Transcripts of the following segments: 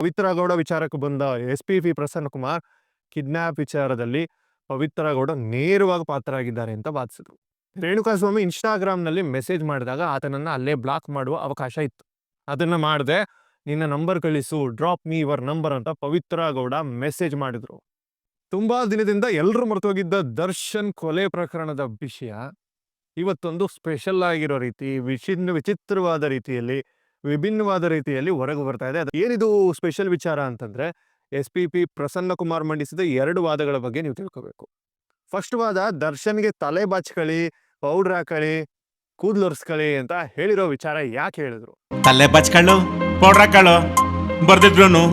ಪವಿತ್ರ ಗೌಡ ವಿಚಾರಕ್ಕೆ ಬಂದ S P P Prasanna Kumar kidnap ವಿಚಾರದಲ್ಲಿ ಪವಿತ್ರ ಗೌಡ ನೇರವಾಗಿ ಪಾತ್ರರಾಗಿದ್ದಾರೆ ಅಂತ ವಾದಿಸಿದ್ರು. ರೇಣುಕಾಸ್ವಾಮಿ ಇನ್ಸ್ಟಾಗ್ರಾಮ್ನಲ್ಲಿ ಮೆಸೇಜ್ ಮಾಡಿದಾಗ ಆತನನ್ನ ಅಲ್ಲೇ ಬ್ಲಾಕ್ ಮಾಡುವ ಅವಕಾಶ ಇತ್ತು. ಅದನ್ನ ಮಾಡದೆ, ನಿನ್ನ ನಂಬರ್ ಕಳಿಸು, ಡ್ರಾಪ್ ಮೀ ಯುವರ್ ನಂಬರ್ ಅಂತ ಪವಿತ್ರ ಗೌಡ ಮೆಸೇಜ್ ಮಾಡಿದ್ರು. ತುಂಬಾ ದಿನದಿಂದ ಎಲ್ಲರೂ ಮರೆತೋಗಿದ್ದ ದರ್ಶನ್ ಕೊಲೆ ಪ್ರಕರಣದ ವಿಷಯ ಇವತ್ತೊಂದು ಸ್ಪೆಷಲ್ ಆಗಿರೋ ರೀತಿ ವಿಚಿನ್ನ ವಿಚಿತ್ರವಾದ ರೀತಿಯಲ್ಲಿ ವಿಭಿನ್ನವಾದ ರೀತಿಯಲ್ಲಿ ಹೊರಗೆ ಬರ್ತಾ ಇದೆ. ಅದು ಏನಿದು ಸ್ಪೆಷಲ್ ವಿಚಾರ ಅಂತಂದ್ರೆ S P P Prasanna Kumar ಮಂಡಿಸಿದ ಎರಡು ವಾದಗಳ ಬಗ್ಗೆ ನೀವು ತಿಳ್ಕೋಬೇಕು. ಫಸ್ಟ್ ವಾದ ದರ್ಶನ್ಗೆ ತಲೆ ಬಾಚ್ಕಳಿ ಪೌಡ್ರ್ ಹಾಕಳಿ ಕೂದಲೊರ್ಸ್ಕಳಿ ಅಂತ ಹೇಳಿರೋ ವಿಚಾರ ಯಾಕೆ ಹೇಳಿದ್ರು? ತಲೆ ಬಾಚ್ಕಳು ಪೌಡ್ರ್ ಹಾಕಳು ಬರ್ದಿದ್ರು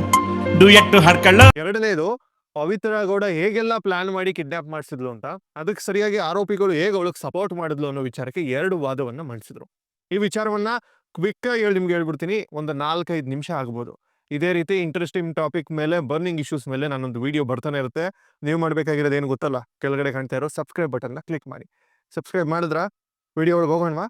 ಡುಯೆಟ್ಟು ಹಾಡ್ಕಳ್ಳು ಎರಡನೇದು ಪವಿತ್ರ ಗೌಡ ಹೇಗೆಲ್ಲ ಪ್ಲಾನ್ ಮಾಡಿ ಕಿಡ್ನಾಪ್ ಮಾಡಿಸಿದ್ಲು ಅಂತ ಅದಕ್ಕೆ ಸರಿಯಾಗಿ ಆರೋಪಿಗಳು ಹೇಗೆ ಅವಳಿಗೆ ಸಪೋರ್ಟ್ ಮಾಡಿದ್ಲು ಅನ್ನೋ ವಿಚಾರಕ್ಕೆ ಎರಡು ವಾದವನ್ನ ಮಂಡಿಸಿದ್ರು. ಈ ವಿಚಾರವನ್ನ ಕ್ವಿಕ್ ಆಗಿ ಹೇಳಿ ನಿಮ್ಗೆ ಹೇಳ್ಬಿಡ್ತೀನಿ, ಒಂದು ನಾಲ್ಕೈದು ನಿಮಿಷ ಆಗ್ಬೋದು. ಇದೇ ರೀತಿ ಇಂಟ್ರೆಸ್ಟಿಂಗ್ ಟಾಪಿಕ್ ಮೇಲೆ ಬರ್ನಿಂಗ್ ಇಶ್ಯೂಸ್ ಮೇಲೆ ನಾನೊಂದು ವಿಡಿಯೋ ಬರ್ತಾನೆ ಇರುತ್ತೆ. ನೀವು ಮಾಡಬೇಕಾಗಿರೋದು ಏನು ಗೊತ್ತಲ್ಲ? ಕೆಳಗಡೆ ಕಾಣ್ತಾ ಇರೋ ಸಬ್ಸ್ಕ್ರೈಬ್ ಬಟನ್ನ ಕ್ಲಿಕ್ ಮಾಡಿ. ಸಬ್ಸ್ಕ್ರೈಬ್ ಮಾಡಿದ್ರ? ವಿಡಿಯೋ ಒಳಗೆ ಹೋಗೋಣವಾ?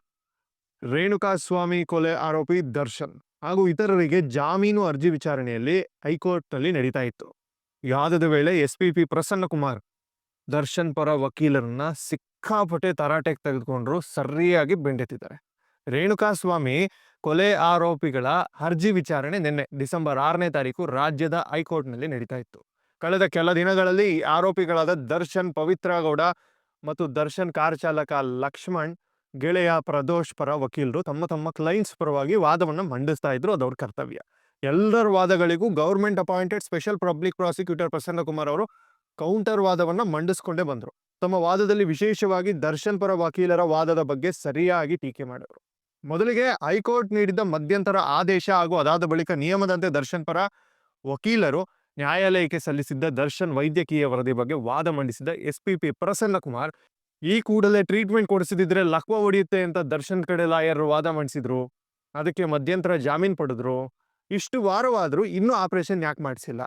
ರೇಣುಕಾ ಸ್ವಾಮಿ ಕೊಲೆ ಆರೋಪಿ ದರ್ಶನ್ ಹಾಗೂ ಇತರರಿಗೆ ಜಾಮೀನು ಅರ್ಜಿ ವಿಚಾರಣೆಯಲ್ಲಿ ಹೈಕೋರ್ಟ್ನಲ್ಲಿ ನಡೀತಾ ಇತ್ತು. ಯಾದದ ವೇಳೆ S P P Prasanna Kumar Darshan ಪರ ವಕೀಲರನ್ನ ಸಿಕ್ಕಾಪಟ್ಟೆ ತರಾಟೆಗೆ ತೆಗೆದುಕೊಂಡ್ರು, ಸರಿಯಾಗಿ ಬೆಂಡೆತ್ತಿದ್ದಾರೆ. ರೇಣುಕಾ ಸ್ವಾಮಿ ಕೊಲೆ ಆರೋಪಿಗಳ ಅರ್ಜಿ ವಿಚಾರಣೆ ನಿನ್ನೆ ಡಿಸೆಂಬರ್ ಆರನೇ ತಾರೀಕು ರಾಜ್ಯದ ಹೈಕೋರ್ಟ್ನಲ್ಲಿ ನಡೀತಾ ಇತ್ತು. ಕಳೆದ ಕೆಲ ದಿನಗಳಲ್ಲಿ ಆರೋಪಿಗಳಾದ ದರ್ಶನ್ ಪವಿತ್ರ ಗೌಡ ಮತ್ತು ದರ್ಶನ್ ಕಾರ್ ಚಾಲಕ ಲಕ್ಷ್ಮಣ್, ಗೆಳೆಯ ಪ್ರದೋಷ್ ಪರ ವಕೀಲರು ತಮ್ಮ ತಮ್ಮ ಕ್ಲೈಂಟ್ಸ್ ಪರವಾಗಿ ವಾದವನ್ನು ಮಂಡಿಸ್ತಾ ಇದ್ರು ಅದವ್ರ ಕರ್ತವ್ಯ. ಎಲ್ಲರ ವಾದಗಳಿಗೂ government appointed special public prosecutor Prasanna Kumar ಅವರು ಕೌಂಟರ್ ವಾದವನ್ನು ಮಂಡಿಸ್ಕೊಂಡೇ ಬಂದರು. ತಮ್ಮ ವಾದದಲ್ಲಿ ವಿಶೇಷವಾಗಿ ದರ್ಶನ್ ಪರ ವಕೀಲರ ವಾದದ ಬಗ್ಗೆ ಸರಿಯಾಗಿ ಟೀಕೆ ಮಾಡಿದರು. ಮೊದಲಿಗೆ ಹೈಕೋರ್ಟ್ ನೀಡಿದ್ದ ಮಧ್ಯಂತರ ಆದೇಶ ಹಾಗೂ ಅದಾದ ಬಳಿಕ ನಿಯಮದಂತೆ ದರ್ಶನ್ ಪರ ವಕೀಲರು ನ್ಯಾಯಾಲಯಕ್ಕೆ ಸಲ್ಲಿಸಿದ್ದ ದರ್ಶನ್ ವೈದ್ಯಕೀಯ ವರದಿ ಬಗ್ಗೆ ವಾದ ಮಂಡಿಸಿದ S P P Prasanna Kumar ಈ ಕೂಡಲೇ ಟ್ರೀಟ್ಮೆಂಟ್ ಕೊಡಿಸಿದ್ರೆ ಲಕ್ವ ಹೊಡೆಯುತ್ತೆ ಅಂತ ದರ್ಶನ್ ಕಡೆ ಲಾಯರ್ ವಾದ ಮಂಡಿಸಿದ್ರು. ಅದಕ್ಕೆ ಮಧ್ಯಂತರ ಜಾಮೀನ್ ಪಡೆದ್ರು. ಇಷ್ಟು ವಾರವಾದ್ರೂ ಇನ್ನೂ ಆಪರೇಷನ್ ಯಾಕೆ ಮಾಡಿಸಿಲ್ಲ?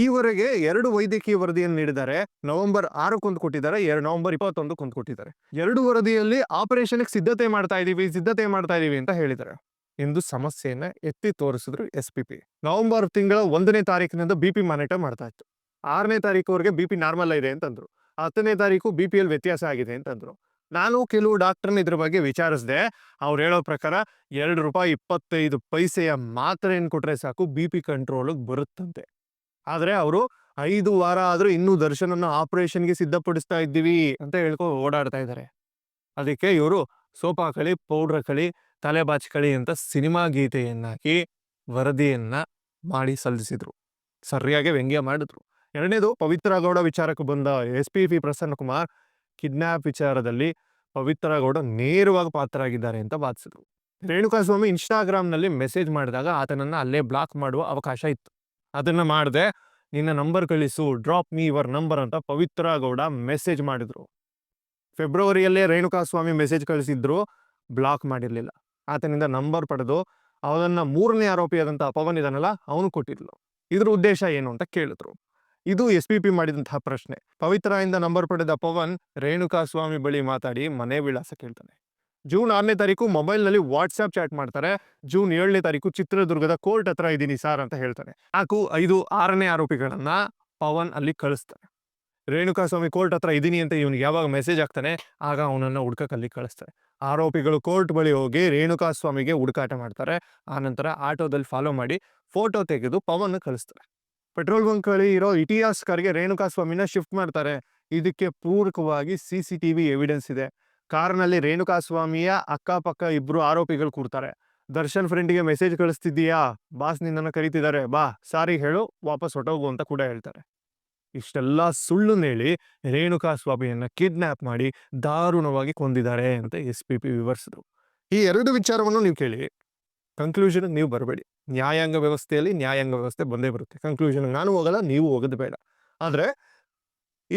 ಈವರೆಗೆ ಎರಡು ವೈದ್ಯಕೀಯ ವರದಿಯನ್ನು ನೀಡಿದ್ದಾರೆ. ನವೆಂಬರ್ ಆರಕ್ಕೊಂದು ಕೊಟ್ಟಿದ್ದಾರೆ ಎರಡು ನವೆಂಬರ್ ಇಪ್ಪತ್ತೊಂದಕ್ಕೊಂದು ಕೊಟ್ಟಿದ್ದಾರೆ ಎರಡು ವರದಿಯಲ್ಲಿ ಆಪರೇಷನ್ಗೆ ಸಿದ್ಧತೆ ಮಾಡ್ತಾ ಇದೀವಿ, ಸಿದ್ಧತೆ ಮಾಡ್ತಾ ಇದೀವಿ ಅಂತ ಹೇಳಿದ್ದಾರೆ. ಇಂದು ಸಮಸ್ಯೆಯನ್ನ ಎತ್ತಿ ತೋರಿಸಿದ್ರು ಎಸ್ ಪಿ ಪಿ. ನವೆಂಬರ್ ತಿಂಗಳ ಒಂದನೇ ತಾರೀಕಿನಿಂದ ಬಿ ಪಿ ಮಾನಿಟರ್ ಮಾಡ್ತಾ ಇತ್ತು. ಆರನೇ ತಾರೀಕುವರೆಗೆ ಬಿ ಪಿ ನಾರ್ಮಲ್ ಇದೆ ಅಂತಂದ್ರು. ಹತ್ತನೇ ತಾರೀಕು ಬಿ ಪಿ ಎಲ್ ವ್ಯತ್ಯಾಸ ಆಗಿದೆ ಅಂತಂದ್ರು. ನಾನು ಕೆಲವು ಡಾಕ್ಟರ್ನ ಇದ್ರ ಬಗ್ಗೆ ವಿಚಾರಿಸಿದೆ. ಅವ್ರು ಹೇಳೋ ಪ್ರಕಾರ ಎರಡು ರೂಪಾಯಿ ಇಪ್ಪತ್ತೈದು ಪೈಸೆಯ ಮಾತ್ರೆಯನ್ನು ಕೊಟ್ರೆ ಸಾಕು, ಬಿ ಪಿ ಕಂಟ್ರೋಲಿಗೆ ಬರುತ್ತಂತೆ. ಆದ್ರೆ ಅವರು ಐದು ವಾರ ಆದ್ರೂ ಇನ್ನೂ ಆಪರೇಷನ್ ಆಪರೇಷನ್ಗೆ ಸಿದ್ಧಪಡಿಸ್ತಾ ಇದ್ದೀವಿ ಅಂತ ಹೇಳ್ಕೊ ಓಡಾಡ್ತಾ ಇದ್ದಾರೆ ಅದಕ್ಕೆ ಇವರು ಸೋಪ್ ಕಳಿ, ಪೌಡ್ರ್ ಕಳಿ, ತಲೆ ಬಾಚ್ಕಳಿ ಅಂತ ಸಿನಿಮಾ ಗೀತೆಯನ್ನಾಕಿ ವರದಿಯನ್ನ ಮಾಡಿ ಸಲ್ಲಿಸಿದ್ರು. ಸರಿಯಾಗಿ ವ್ಯಂಗ್ಯ ಮಾಡಿದ್ರು. ಎರಡನೇದು ಪವಿತ್ರ ಗೌಡ ವಿಚಾರಕ್ಕೆ ಬಂದ S P P Prasanna Kumar kidnap ವಿಚಾರದಲ್ಲಿ ಪವಿತ್ರ ಗೌಡ ನೇರವಾಗಿ ಪಾತ್ರರಾಗಿದ್ದಾರೆ ಅಂತ ವಾದಿಸಿದ್ರು. ರೇಣುಕಾಸ್ವಾಮಿ ಇನ್ಸ್ಟಾಗ್ರಾಮ್ನಲ್ಲಿ ಮೆಸೇಜ್ ಮಾಡಿದಾಗ ಆತನನ್ನ ಅಲ್ಲೇ ಬ್ಲಾಕ್ ಮಾಡುವ ಅವಕಾಶ ಇತ್ತು. ಅದನ್ನ ಮಾಡಿದೆ, ನಿನ್ನ ನಂಬರ್ ಕಳಿಸು, ಡ್ರಾಪ್ ಮೀ ಯುವರ್ ನಂಬರ್ ಅಂತ ಪವಿತ್ರ ಗೌಡ ಮೆಸೇಜ್ ಮಾಡಿದ್ರು. ಫೆಬ್ರವರಿಯಲ್ಲೇ ರೇಣುಕಾಸ್ವಾಮಿ ಮೆಸೇಜ್ ಕಳಿಸಿದ್ರು, ಬ್ಲಾಕ್ ಮಾಡಿರಲಿಲ್ಲ. ಆತನಿಂದ ನಂಬರ್ ಪಡೆದು, ಅವನನ್ನ ಮೂರನೇ ಆರೋಪಿಯಾದಂಥ ಪವನ್ ಇದನ್ನೆಲ್ಲ ಅವನು ಕೊಟ್ಟಿದ್ಲು. ಇದ್ರ ಉದ್ದೇಶ ಏನು ಅಂತ ಕೇಳಿದ್ರು. ಇದು ಎಸ್ ಪಿ ಪಿ ಮಾಡಿದಂತಹ ಪ್ರಶ್ನೆ. ಪವಿತ್ರ ಇಂದ ನಂಬರ್ ಪಡೆದ ಪವನ್, ರೇಣುಕಾಸ್ವಾಮಿ ಬಳಿ ಮಾತಾಡಿ ಮನೆ ವಿಳಾಸ ಕೇಳ್ತಾನೆ. ಜೂನ್ ಆರನೇ ತಾರೀಕು ಮೊಬೈಲ್ನಲ್ಲಿ ವಾಟ್ಸ್ಆಪ್ ಚಾಟ್ ಮಾಡ್ತಾರೆ. ಜೂನ್ ಏಳನೇ ತಾರೀಕು ಚಿತ್ರದುರ್ಗದ ಕೋರ್ಟ್ ಹತ್ರ ಇದ್ದೀನಿ ಸಾರ್ ಅಂತ ಹೇಳ್ತಾರೆ. ನಾಲ್ಕು, ಐದು, ಆರನೇ ಆರೋಪಿಗಳನ್ನ ಪವನ್ ಅಲ್ಲಿ ಕಳಿಸ್ತಾರೆ. ರೇಣುಕಾಸ್ವಾಮಿ ಕೋರ್ಟ್ ಹತ್ರ ಇದ್ದೀನಿ ಅಂತ ಇವನಿಗೆ ಯಾವಾಗ ಮೆಸೇಜ್ ಆಗ್ತಾನೆ, ಆಗ ಅವನನ್ನ ಹುಡ್ಕಕ್ಕೆ ಅಲ್ಲಿ ಕಳಿಸ್ತಾರೆ. ಆರೋಪಿಗಳು ಕೋರ್ಟ್ ಬಳಿ ಹೋಗಿ ರೇಣುಕಾಸ್ವಾಮಿಗೆ ಹುಡುಕಾಟ ಮಾಡ್ತಾರೆ. ಆನಂತರ ಆಟೋದಲ್ಲಿ ಫಾಲೋ ಮಾಡಿ ಫೋಟೋ ತೆಗೆದು ಪವನ್ ಕಳಿಸ್ತಾರೆ. ಪೆಟ್ರೋಲ್ ಬಂಕ್ ಬಳಿ ಇರೋ ಇತಿಹಾಸಕಾರಿಗೆ ರೇಣುಕಾಸ್ವಾಮಿನ ಶಿಫ್ಟ್ ಮಾಡ್ತಾರೆ. ಇದಕ್ಕೆ ಪೂರಕವಾಗಿ C C T V evidence ಇದೆ. ಕಾರ್ನಲ್ಲಿ ರೇಣುಕಾಸ್ವಾಮಿಯ ಅಕ್ಕಪಕ್ಕ ಇಬ್ಬರು ಆರೋಪಿಗಳು ಕೂರ್ತಾರೆ. ದರ್ಶನ್ ಫ್ರೆಂಡಿಗೆ ಮೆಸೇಜ್ ಕಳಿಸ್ತಿದ್ದೀಯಾ? ಬಾಸ್ ನಿನ್ನನ್ನು ಕರೀತಿದ್ದಾರೆ. ಬಾ, ಸಾರಿ ಹೇಳು, ವಾಪಸ್ ಹೊಟ್ಟೋಗು ಅಂತ ಕೂಡ ಹೇಳ್ತಾರೆ. ಇಷ್ಟೆಲ್ಲ ಸುಳ್ಳು ಹೇಳಿ ರೇಣುಕಾ ಸ್ವಾಮಿಯನ್ನು ಕಿಡ್ನಾಪ್ ಮಾಡಿ ದಾರುಣವಾಗಿ ಕೊಂದಿದ್ದಾರೆ ಅಂತ ಎಸ್ ಪಿ ಪಿ ವಿವರಿಸಿದ್ರು. ಈ ಎರಡು ವಿಚಾರವನ್ನು ನೀವು ಕೇಳಿ. ಕನ್ಕ್ಲೂಷನ್ ನೀವು ಬರಬೇಡಿ. ನ್ಯಾಯಾಂಗ ವ್ಯವಸ್ಥೆಯಲ್ಲಿ ನ್ಯಾಯಾಂಗ ವ್ಯವಸ್ಥೆ ಬಂದೇ ಬರುತ್ತೆ. ಕನ್ಕ್ಲೂಷನ್ ನಾನು ಹೋಗಲ್ಲ, ನೀವು ಹೋಗೋದು ಬೇಡ. ಆದ್ರೆ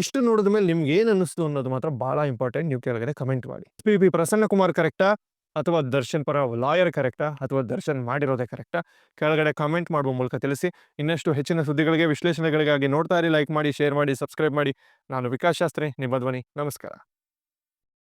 ಇಷ್ಟು ನೋಡಿದ ಮೇಲೆ ನಿಮ್ಗೆ ಏನು ಅನ್ನಿಸ್ತು ಅನ್ನೋದು ಮಾತ್ರ ಬಹಳ ಇಂಪಾರ್ಟೆಂಟ್ ನೀವು ಕೆಳಗಡೆ ಕಮೆಂಟ್ ಮಾಡಿ. ಪಿ ಪಿ ಪ್ರಸನ್ನ ಕುಮಾರ್ ಕರೆಕ್ಟಾ ಅಥವಾ ದರ್ಶನ್ ಪರ ಲಾಯರ್ ಕರೆಕ್ಟಾ ಅಥವಾ ದರ್ಶನ್ ಮಾಡಿರೋದೇ ಕರೆಕ್ಟಾ ಕೆಳಗಡೆ ಕಮೆಂಟ್ ಮಾಡುವ ಮೂಲಕ ತಿಳಿಸಿ. ಇನ್ನಷ್ಟು ಹೆಚ್ಚಿನ ಸುದ್ದಿಗಳಿಗೆ, ವಿಶ್ಲೇಷಣೆಗಳಿಗಾಗಿ ನೋಡ್ತಾ ಇರಿ ಲೈಕ್ ಮಾಡಿ ಶೇರ್ ಮಾಡಿ ಸಬ್ಸ್ಕ್ರೈಬ್ ಮಾಡಿ. ನಾನು ವಿಕಾಸ್ ಶಾಸ್ತ್ರಿ, ನಿಮ್ಮ ಧ್ವನಿ. ನಮಸ್ಕಾರ.